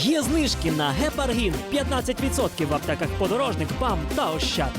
Є знижки на гепаргін 15% в аптеках подорожник, ПАМ та Ощад.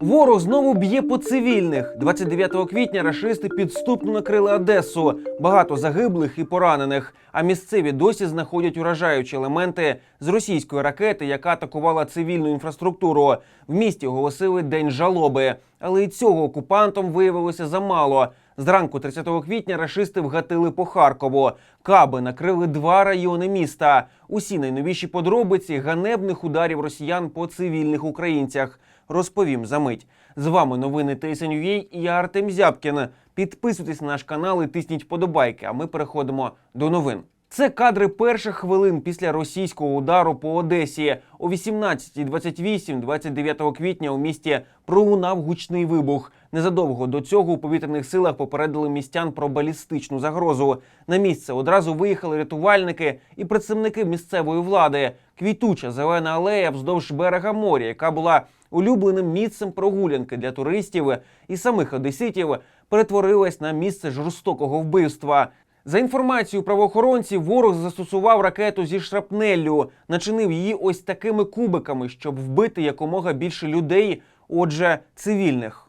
Ворог знову б'є по цивільних. 29 квітня рашисти підступно накрили Одесу. Багато загиблих і поранених. А місцеві досі знаходять уражаючі елементи з російської ракети, яка атакувала цивільну інфраструктуру. В місті оголосили день жалоби, але і цього окупантам виявилося замало. Зранку 30 квітня рашисти вгатили по Харкову. Каби накрили два райони міста. Усі найновіші подробиці ганебних ударів росіян по цивільних українцях. Розповім за мить. З вами новини ТСНЮЄ і я Артем Зябкін. Підписуйтесь на наш канал і тисніть подобайки. А ми переходимо до новин. Це кадри перших хвилин після російського удару по Одесі. О 18.28 29 квітня у місті пролунав гучний вибух. Незадовго до цього у повітряних силах попередили містян про балістичну загрозу. На місце одразу виїхали рятувальники і представники місцевої влади. Квітуча зелена алея вздовж берега моря, яка була улюбленим місцем прогулянки для туристів і самих одеситів, перетворилась на місце жорстокого вбивства. За інформацією правоохоронців, ворог застосував ракету зі шрапнеллю, начинив її ось такими кубиками, щоб вбити якомога більше людей, отже, цивільних.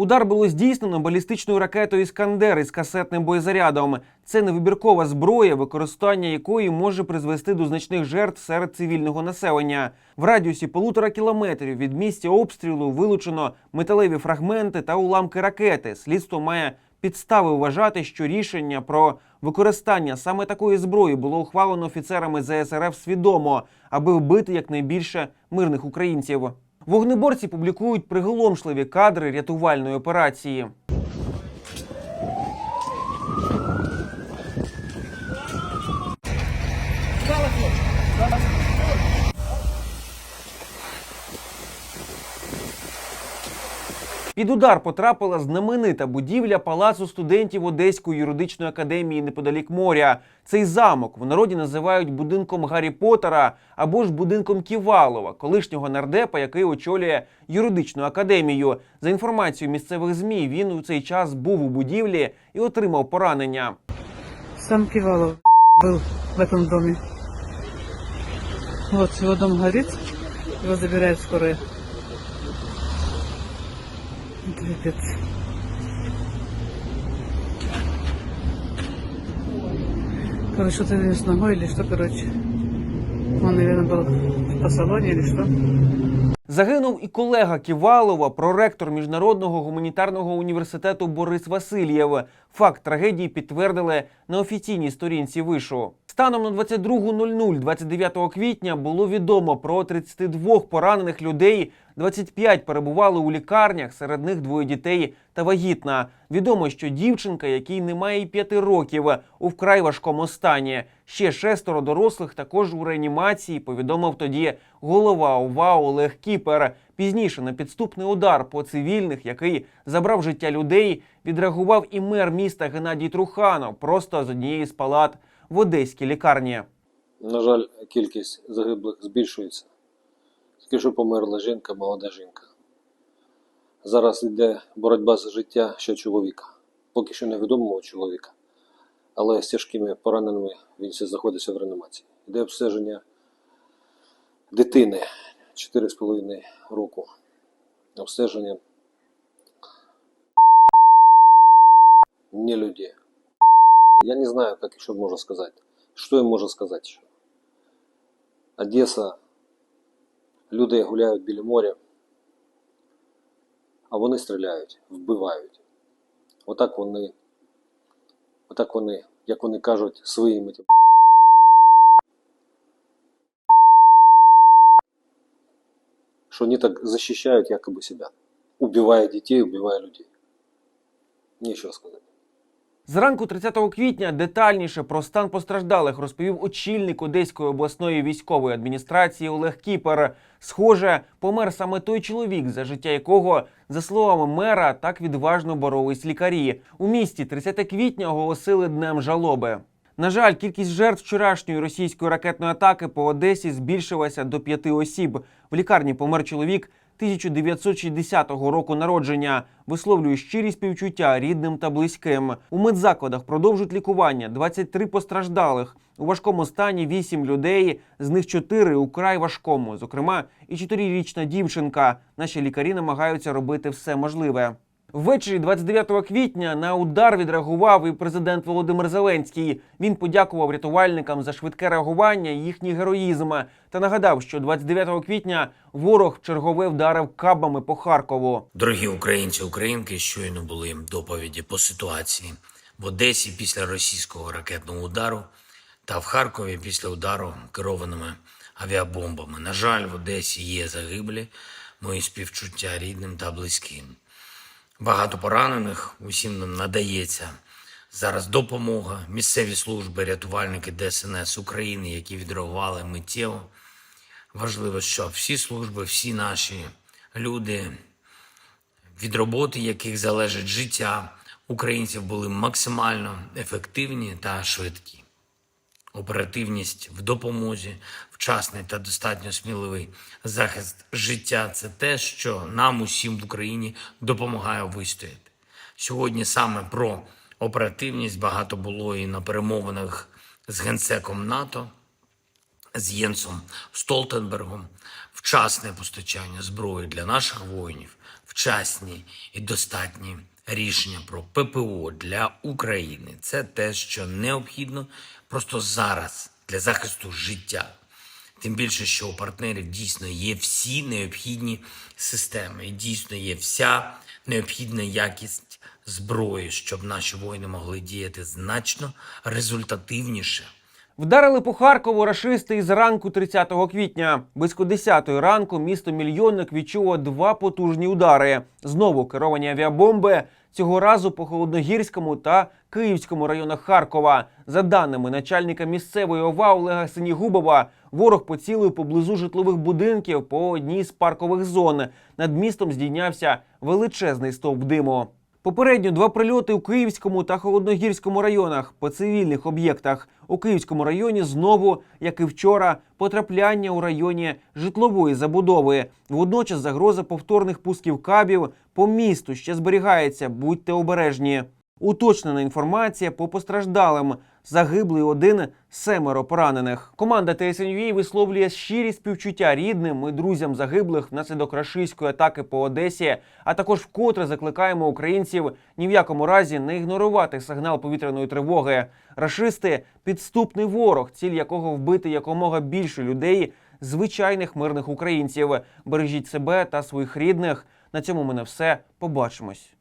Удар було здійснено балістичною ракетою Іскандер із касетним боєзарядом. Це невибіркова зброя, використання якої може призвести до значних жертв серед цивільного населення. В радіусі полутора кілометрів від місця обстрілу вилучено металеві фрагменти та уламки ракети. Слідство має підстави вважати, що рішення про використання саме такої зброї було ухвалено офіцерами ЗСРФ свідомо, аби вбити якнайбільше мирних українців. Вогнеборці публікують приголомшливі кадри рятувальної операції. Під удар потрапила знаменита будівля палацу студентів Одеської юридичної академії неподалік моря. Цей замок в народі називають будинком Гаррі Поттера або ж будинком Ківалова, колишнього нардепа, який очолює юридичну академію. За інформацією місцевих змі, він у цей час був у будівлі і отримав поранення. Сам Кивалов был в этом доме. Вот его дом горит, его забирает скорая. Пипец. Короче, или с ногой, или что, короче. Он, наверное, был в салоне или что. Загинув і колега Ківалова, проректор міжнародного гуманітарного університету Борис Васильєв. Факт трагедії підтвердили на офіційній сторінці вишу. Станом на 22.00 29 квітня було відомо про 32 поранених людей. 25 перебували у лікарнях, серед них двоє дітей та вагітна. Відомо, що дівчинка, якій немає й п'яти років, у вкрай важкому стані. Ще шестеро дорослих також у реанімації. Повідомив тоді голова ОВА Олег Кіпер. Пізніше на підступний удар по цивільних, який забрав життя людей, відреагував і мер міста Геннадій Труханов просто з однієї з палат в одеській лікарні. На жаль, кількість загиблих збільшується. Тільки що померла жінка, молода жінка. Зараз йде боротьба за життя ще чоловіка. Поки що невідомого чоловіка. Але з тяжкими пораненими він ще знаходиться в реанімації. Йде обстеження дитини 4,5 року. Обстеження не людей. Я не знаю, как еще можно сказать. Что им можно сказать еще? Одеса, люди гуляють біля моря, а вони стріляють, вбивають. Отак вони, отак вони, як вони кажуть, своїми типу, що вони так захищають якоби себя. Убивая дітей, убивая людей. Нічого сказати. Зранку 30 квітня детальніше про стан постраждалих розповів очільник Одеської обласної військової адміністрації Олег Кіпер. Схоже, помер саме той чоловік, за життя якого, за словами мера, так відважно боролись лікарі. У місті 30 квітня оголосили днем жалоби. На жаль, кількість жертв вчорашньої російської ракетної атаки по Одесі збільшилася до п'яти осіб. В лікарні помер чоловік 1960 року народження. Висловлює щирі співчуття рідним та близьким. У медзакладах продовжують лікування 23 постраждалих. У важкому стані 8 людей, з них 4 у край важкому, зокрема, і 4-річна дівчинка. Наші лікарі намагаються робити все можливе. Ввечері 29 квітня на удар відреагував і президент Володимир Зеленський. Він подякував рятувальникам за швидке реагування і їхній героїзм та нагадав, що 29 квітня ворог чергове вдарив кабами по Харкову. Дорогі українці, українки, щойно були доповіді по ситуації в Одесі після російського ракетного удару та в Харкові після удару керованими авіабомбами. На жаль, в Одесі є загиблі. Мої співчуття рідним та близьким. Багато поранених, усім нам надається зараз допомога. Місцеві служби, рятувальники ДСНС України, які відреагували миттєво. Важливо, що всі служби, всі наші люди, від роботи яких залежить життя українців, були максимально ефективні та швидкі. Оперативність в допомозі, вчасний та достатньо сміливий захист життя це те, що нам усім в Україні допомагає вистояти. Сьогодні саме про оперативність багато було і на перемовинах з генсеком НАТО, з Єнсом Столтенбергом, вчасне постачання зброї для наших воїнів, вчасні і достатні рішення про ППО для України. Це те, що необхідно просто зараз для захисту життя. Тим більше, що у партнерів дійсно є всі необхідні системи, і дійсно є вся необхідна якість зброї, щоб наші воїни могли діяти значно результативніше. Вдарили по Харкову рашисти із ранку 30 квітня. Близько 10 ранку місто Мільйонник відчуло два потужні удари. Знову керовані авіабомби. Цього разу по холодногірському та Київському районах Харкова. За даними начальника місцевої ОВА Олега Синігубова, ворог поцілив поблизу житлових будинків по одній з паркових зон. Над містом здійнявся величезний стовп диму. Попередньо два прильоти у Київському та Холодногірському районах по цивільних об'єктах. У Київському районі знову, як і вчора, потрапляння у районі житлової забудови. Водночас загроза повторних пусків кабів по місту ще зберігається. Будьте обережні. Уточнена інформація по постраждалим. Загиблий один, семеро поранених. Команда ТСНЮА висловлює щирі співчуття рідним і друзям загиблих внаслідок рашистської атаки по Одесі. А також вкотре закликаємо українців ні в якому разі не ігнорувати сигнал повітряної тривоги. Рашисти підступний ворог, ціль якого вбити якомога більше людей, звичайних мирних українців. Бережіть себе та своїх рідних. На цьому мене все. Побачимось.